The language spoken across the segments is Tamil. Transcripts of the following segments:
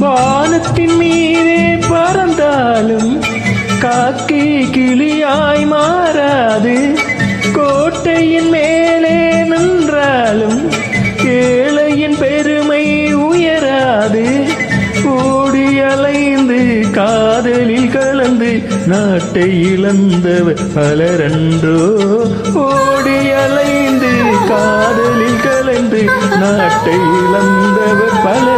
வானத்தின் மீதே பறந்தாலும் காக்கை கிளியாய் மாறாது. கோட்டையின் மேலே நின்றாலும் ஏழையின் பெருமை உயராது. ஓடி அலைந்து காதலில் கலந்து நாட்டை இழந்தவர் பலரன்றோ. ஓடி அலைந்து காதலில் கலந்து நாட்டை இழந்தவர் பலர்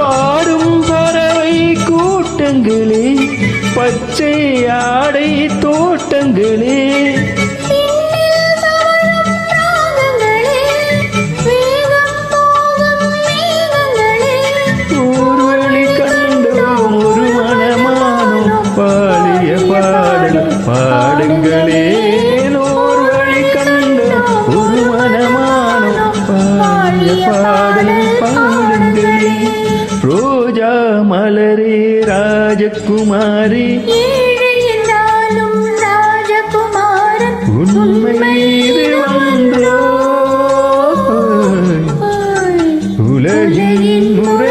பாடும் பறவை கூட்டங்களே பச்சையா ராஜகுமாரி. உண்மை இது வந்தோ உலகின் முறையன்றோ